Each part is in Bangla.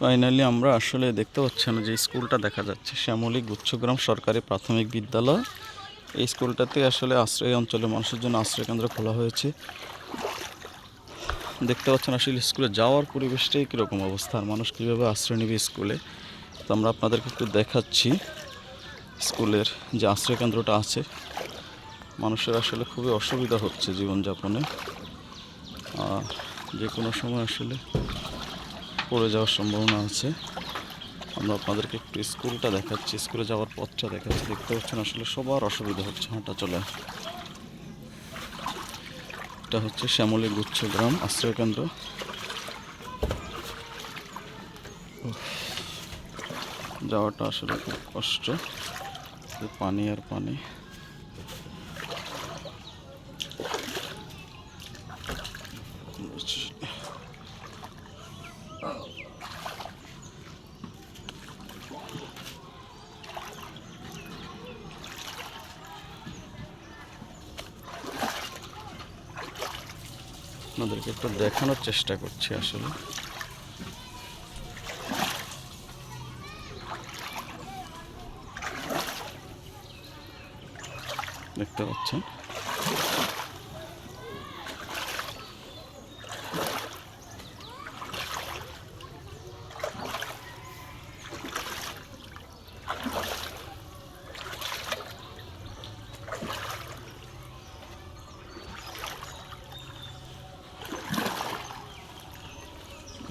ফাইনালি আমরা আসলে দেখতে পাচ্ছেন যে স্কুলটা দেখা যাচ্ছে শ্যামলী গুচ্ছগ্রাম সরকারি প্রাথমিক বিদ্যালয়। এই স্কুলটাতে আসলে আশ্রয় অঞ্চলের মানুষের জন্য আশ্রয় কেন্দ্র খোলা হয়েছে। দেখতে পাচ্ছেন আসলে স্কুলে যাওয়ার পরিবেশটাই কীরকম অবস্থা, আর মানুষ কীভাবে আশ্রয় নেবে স্কুলে? তো আমরা আপনাদেরকে একটু দেখাচ্ছি স্কুলের যে আশ্রয় কেন্দ্রটা আছে। মানুষের আসলে খুবই অসুবিধা হচ্ছে জীবনযাপনে। আর যে কোনো সময় আসলে পড়ে যাওয়ার সম্ভাবনা আছে। আমরা আপনাদেরকে একটু স্কুলটা দেখাচ্ছি। স্কুলে যাওয়ার পথটা দেখাচ্ছি। দেখতে পাচ্ছেন আসলে সবার অসুবিধা হচ্ছে হাঁটা চলায় এটা হচ্ছে শ্যামলী গুচ্ছ গ্রাম আশ্রয় কেন্দ্র। যাওয়াটা আসলে খুব কষ্ট। পানি আর পানি। আপনাদেরকে একটু দেখানোর চেষ্টা করছি আসলে। দেখতে পাচ্ছেন?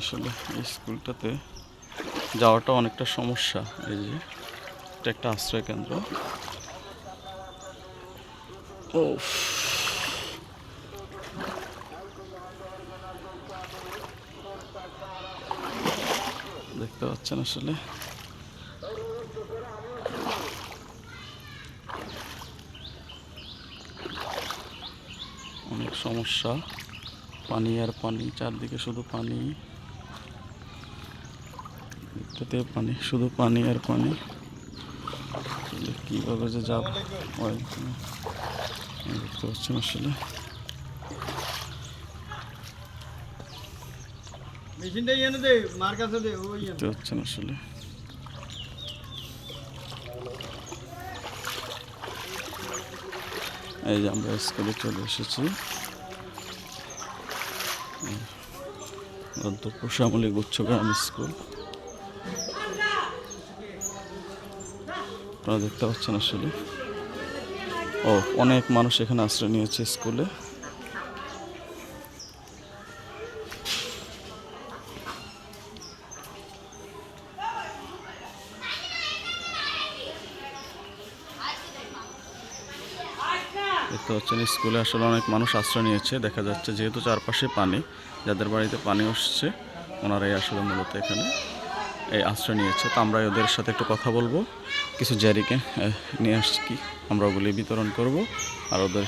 আসলে এই স্কুলটাতে যাওয়াটা অনেকটা সমস্যা। এই যে, এটা একটা আশ্রয় কেন্দ্র। ও দেখতে পাচ্ছেন আসলে। অনেক সমস্যা। পানি আর পানি, চারদিকে শুধু পানি। এটাতে পানি শুধু পানি আর পানি। কীভাবে যে যাব দেখতে পাচ্ছেন আসলে। দেখতে পাচ্ছেন এই যে আমরা স্কুলে চলে এসেছি। অধ্যক্ষ শ্যামলী গুচ্ছগ্রাম স্কুল। আপনারা দেখতে পাচ্ছেন আসলে। ও, অনেক মানুষ এখানে আশ্রয় নিয়েছে স্কুলে। দেখতে পাচ্ছেন, স্কুলে আসলে অনেক মানুষ আশ্রয় নিয়েছে। দেখা যাচ্ছে যেহেতু চারপাশে পানি, যাদের বাড়িতে পানি আসছে, ওনারাই আসলে মূলত এখানে। এই আশ্রয় নিয়েছে। তো আমরা ওদের সাথে একটু কথা বলব। কিছু জারিকে নিয়ে আসছি। আমরা ওগুলি বিতরণ করব। আর ওদের